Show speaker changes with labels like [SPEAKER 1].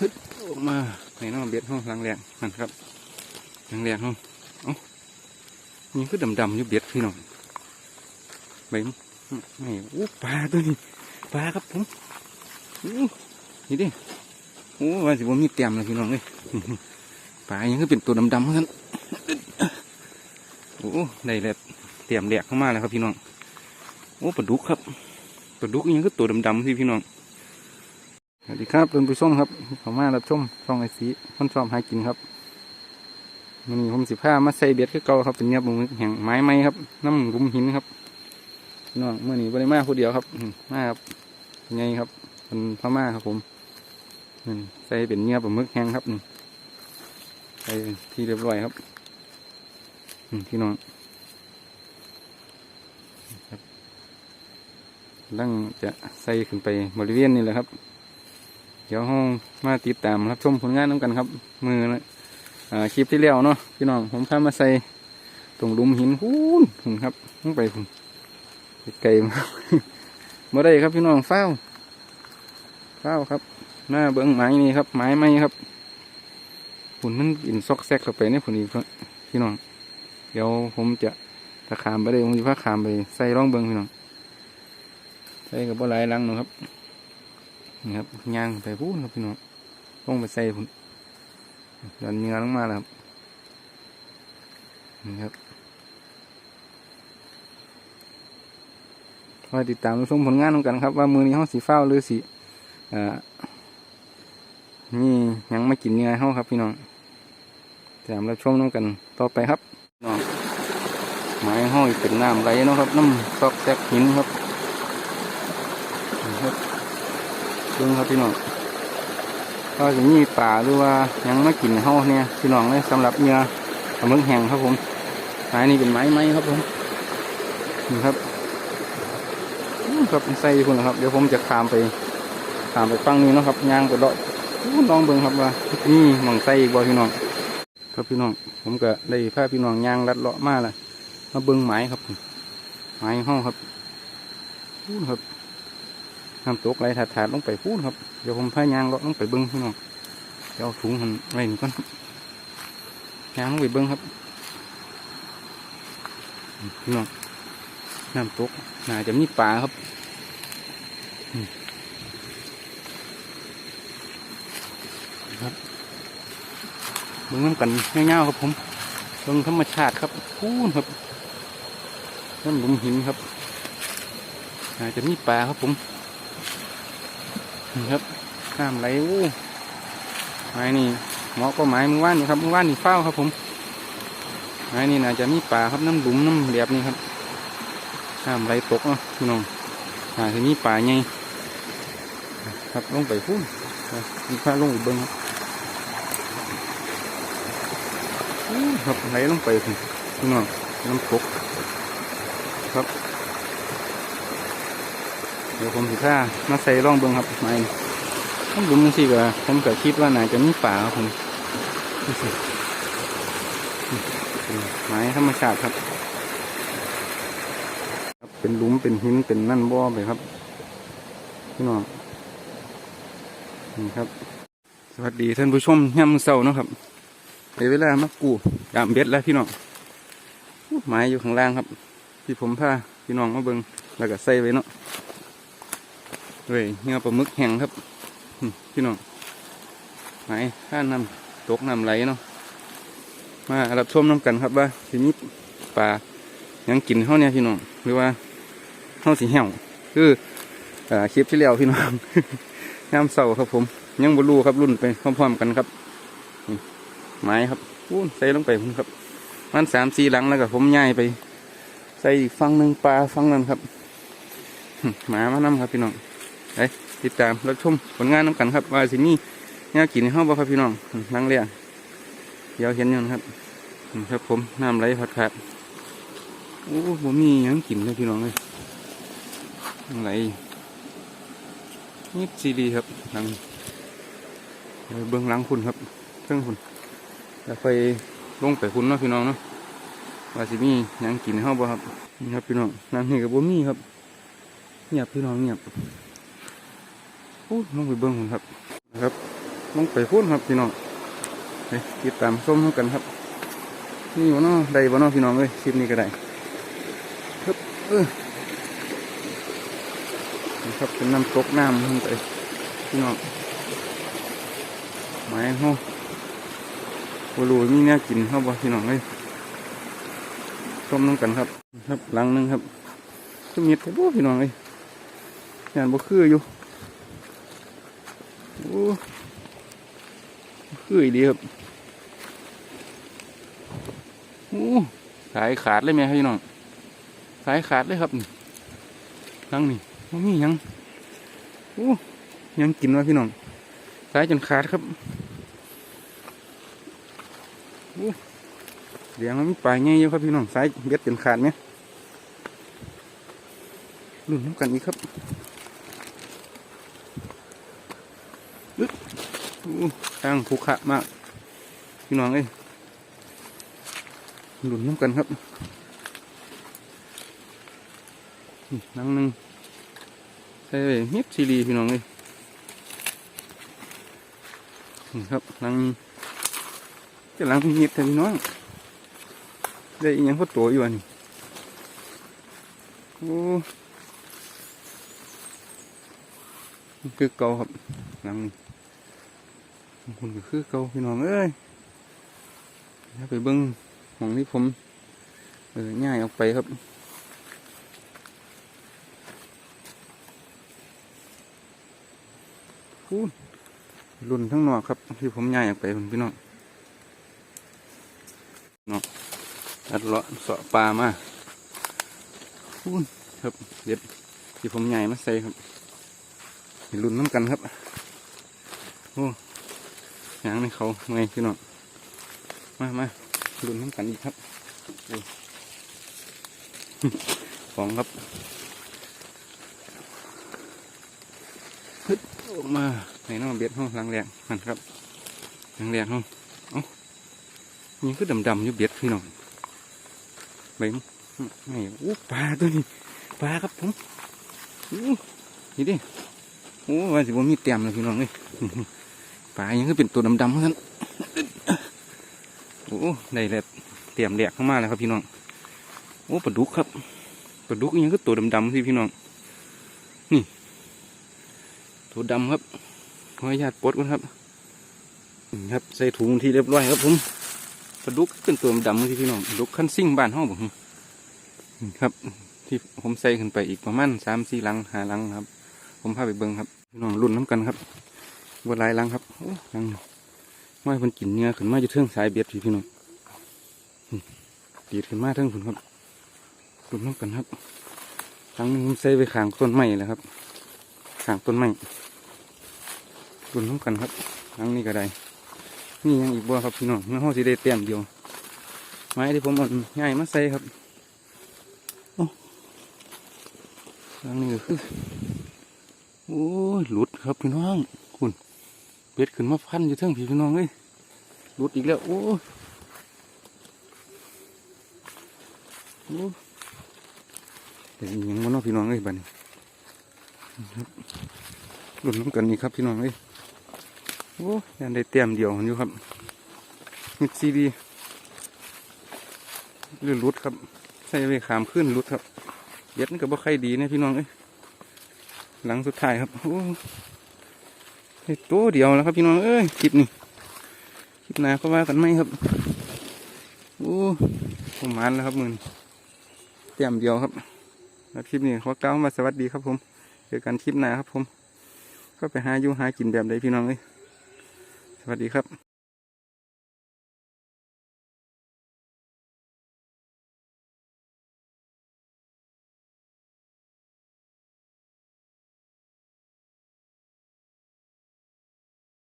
[SPEAKER 1] ฮึดออกมาในน้องเบ็ดห้องลังแรงนั่นครับลังแรงห้องเอ้านี่คือดำๆอยู่เบ็ดพี่น้องใบไม่อู้ปลาตัวนี้ปลาครับผมอู้นี่ดิโอ้ว่าสิบ่มีเต็มเลยพี่น้องเอ้ยปลายังคือเป็นตัวดำๆเหมือนกันโอ้ได้แล้วเตรียมแหลกเข้ามาแล้วครับพี่น้องโอ้ปลาดุกครับปลาดุกยังคือตัวดำๆสิพี่น้อง สวัสดีครับเป็นผู้ชมครับขอมารับชมช่องไอซีคนชอบหากินครับมันนี้ผมสิผ้ามาใส่เบ็ดคือเก่าครับเป็นเนียบมือแห่งไม้ไม้ครับน้ำหลุมหินครับน้องเมื่อนี้บริมาผู้เดียวครับมาครับไงครับเป็นพม่าครับผมใส่เป็นเนียบมือแห้งครับใส่ที่เรียบร้อยครับพี่น้องครับลังจะใส่ขึ้นไปบริเวณนี้แหละครับ เดี๋ยวห้องมาติดตามรับชมผลงานน้ำกันครับ มือนะคลิปที่แล้วเนาะพี่น้องผมพามาใส่ตรงลุมหินหูนหุ่นครับลงไปหุ่นไกลมากเมื่อไรครับพี่น้องเฝ้าเฝ้าครับ หน้าเบิ้งไม้นี่ครับ ไม้ไม้ครับหุ่นมันอินซอกแซกเข้าไปเนี่ยผุนอีกพี่น้อง เดี๋ยวผมจะถ้าขามไปเลยผมจะพาขามไปใส่ร่องเบิ้งพี่น้องใส่กับบ่หลายลังนะครับ นี่ครับย่างไปพูนครับพี่น้องต้องไปใส่พุ่นดันเนื้อลงมาแล้วครับนี่ครับคอยติดตามชมผลงานของกันครับ ว่ามือนี้เขาสีเฝ้าหรือสีอ่านี่ยังไม่กินเนื้อเขาครับ พี่น้องติดตามรับชมน้ำกันต่อไปครับน้องไม้ห้อยเป็นน้ำไหลเนาะครับน้ำซอกแซกหินครับครับ เบิ่งครับพี่น้องก็จะมีป่าหรือว่ายังไม่กินเฮาเนี่ยพี่น้องเลยสำหรับเนื้อปลาหมึกแห้งครับผมไม้นี่เป็นไม้ไม้ครับผมนี่ครับครับใส่คุณนะครับ เดี๋ยวผมจะขามไปขามไปฟังนี้นะครับย่างไปเลาะอู้องเบิ่งครับว่านี่หมองใส่อีกบ่พี่น้องครับพี่น้องผมก็ได้พาพี่น้องย่างลัดเลาะมาละมาเบิ่งไม้ครับไม้ห้องครับครับ น้ำตกไหลถาดถาดลงไปพูนครับเดี๋ยวผมพายางเลาะลงไปเบิ้งพี่น้องเดี๋ยวถุงหันไว้นี่ก่อนยางลงไปเบิ้งครับพี่น้องน้ำตกน่าจะมีปลาครับครับเบิ้งน้ำกันเงาๆครับผมเบิ้งธรรมชาติครับพูนครับน้ำหลุมหินครับน่าจะมีปลาครับผม นี่ครับน้ำไหลอู้ไม้นี่เหมาะก็ไม้มือว่านนี่ครับมือว่านนี่เฝ้าครับ ผมไม้นี่น่าจะมีป่าครับน้ำหลุมน้ำเหลียบนี่ครับน้ำไหลตกเนาะพี่น้องน่าจะมีป่าไงครับลงไปพุ่นมีผ้าลงไปเบิ้งครับอู้ครับไหลลงไปพุ่นพี่น้องน้ำตกครับ เดี๋ยวผมสิผ้ามาใส่ร่องเบิ้งครับไม้ต้องดูมันสิว่าผมก็คิดว่าน่าจะมีป่าครับผมไม้ธรรมชาติครับครับ เป็นลุมเป็นหินเป็นนั่นบ่อไปครับพี่น้องนี่ครับ สวัสดีท่านผู้ชมย่ำเสาร์เนาะครับเดี๋ยวเวลามากูยามเบ็ดแล้วพี่น้องไม้อยู่ข้างล่างครับ ที่ผมพาพี่น้องมาเบิ้งแล้วก็ใส่ไว้เนาะ ด้วยเนื้อปลาหมึกแห้งครับพี่น้องไหนข้าน้ำตกน้ำไหลเนาะมารับชมน้ำกันครับว่าทีนี้ปลายังกินเขาเนี่ยพี่น้องหรือว่าเขาสีเหี่ยวคืออ่าคลิปที่แล้วพี่น้องยามเสาร์ครับผม ยังบรูครับรุ่นไปพร้อมๆกันครับไม้ครับอู้ใส่ลงไปพุ่นครับมันสามสี่หลังแล้วก็ผมย้ายไป ใส่อีกฟังหนึ่งปลาฟังนั้นครับหมามานํครับพี่น้อง ไปติดตามรับชมผลงานน้ำกันครับ ว่าสินี่เนี่ยกินห้องบ่ครับพี่น้องนั่งเรียงเดี๋ยวเห็นอยู่นะครับครับผมน้ำไหลผัดผัดโอ้ผมมีหยังกินเลยพี่น้องเลยน้ไหลนี่ซีดีครับหลังเบื้องหลังคุณครับเครื่องคุณแล้วไปลงไปคุณเนาะพี่น้องเนาะว่าสิมีหยังกินห้องบ่ครับนี่ครับพี่น้องนั่งนี่กับบ่มีครับเงียบพี่น้องเงียบ อ้ลงไปเบิ้งผมครับนะครับลงไปพุ่นครับพี่น้องไปติดตามส้มกันครับ นี่วะเนาะได้วะเนาะพี่น้องเอ้ยคลิปนี้ก็ได้ครับเออนี่ครับเป็นน้ำตกน้ำลงไปพี่น้องไม้ห้องบรูมีแนวกินครับบ่พี่น้องเอ้ยต้มน้ำกันครับ ครับหลังหนึงครับก็มีแต่บ่พี่น้องเอ้ยงานบ่คืออยู่ โอ้คือดีครับโอ้สายขาดเลยไหมครับพี่น้องสายขาดเลยครับนี่ทั้งนี่ไม่มียังโอ้ยังกินวะพี่น้องสายจนขาดครับโอ้เดี๋ยวมันมีปลายอยู่ครับพี่น้องสายเบ็ดจนขาดไหมลุ้นน้ำกันอีกครับอึ๊ด อ้ทางภูเขามากพี่น้องเอ้ยหลุนน้ำกันครับนี่งหนึ่งใส่ไปเฮ็ดซีรีพี่น้องเลยนี่ครับนั่งจะหลังเฮ็ดแต่พี่น้องได้อีกย่างพอตัวอยู่อันนี้โอ้คือเก่าครับนั่งนี่ คุณก็คือเก่าพี่น้องเอ้ยอย่าไปเบิ้งของที่ผมเออง่ายออกไปครับพูดรุ่นทั้งนอกครับ ที่ผมง่ายออกไปพี่น้องเนาะอัดเลาะเสาะปลามาพูดครับเด็ดที่ผมใหญ่มาใส่ครับรุ่นน้ำกันครับโอ้ ยางในเขาไงพี่น้องมามาลุ้นน้ำกันอีกครับโอ้ยของครับฮึดออกมาในน้องเบ็ดห้องลังแรงนั่นครับลังแรงห้องเอ้านี่คือดำๆอยู่เบ็ดพี่น้องใบไม่อู้ปลาตัวนี้ปลาครับผมอู้นี่ดิโอ้ว่าสิบมีเต็มเลยพี่น้องเลยายังคือเป็นตัวดำๆเท่านั้นโอ้ได้แล้วเตรียมแหลกเข้ามาแล้วครับพี่น้องโอ้ปลาดุกครับปลาดุกยังก็ตัวดำๆสิพี่น้องนี่ ตัวดำครับขออนุญาตปลดก่อนครับครับใส่ถุงที่เรียบร้อยครับผมปลาดุกเป็นตัวดำๆสิพี่น้องดุกขั้นซิ่งบ้านห้องผมครับที่ผมใส่ขึ้นไปอีกประมาณสามสี่ลังหาลังครับ ผมพาไปเบิ้งครับพี่น้องรุ่นน้ำกันครับ วัวลายลังครับลังไม่เพิ่นกินเนื้อขึ้นมาอยู่เทิงสายเบียดพี่พี่น้องอืมดีดขึ้นมาเทิงผุนครับรุนน้ำกันครับครั้งนึงผมใส่ไปขางต้นไม้แล้วครับขางต้นไม้รุนน้ำกันครับครั้งนี้ก็ได้นี่ยังอีกบัวครับพี่น้องเมื่อห้องสีได้เต็มเดียว ไม้ที่ผมเอาง่ายมาใส่ครับโอ้ครั้งนี้ก็คือโอ้ยหลุดครับพี่น้องคุณ เป็ดขึ้นมาพันอยู่เทิงพี่พี่น้องเอ้ยหลุดอีกแล้ว โอ้ยโอ้ยแต่อีหยังมันเนาะพี่น้องเอ้ยบันี้ครับหลุดน้ำกันนี่ครับพี่น้องเอ้ยโอ้ยยังได้เตรียมเดียวอยู่ครับมิดซีดีเลื่อรุดครับ ใส่ไปขามขึ้นรุดครับเย็ดมันก็บ่ใครดีนะพี่น้องเอ้ยหลังสุดท้ายครับโอ้ ตัวเดียวแล้วครับพี่น้องเอ้ยคลิปนี้คลิปหน้าก็ว่ากันไหมครับโอ้ผมมันแล้วครับมือนเต็มเดียวครับแล้วคลิปนี้ขอกล่าวมาสวัสดีครับผมเจอกันคลิปหน้าครับผม ก็ไปหาอยู่หากินแบบใดพี่น้องเอ้ยสวัสดีครับ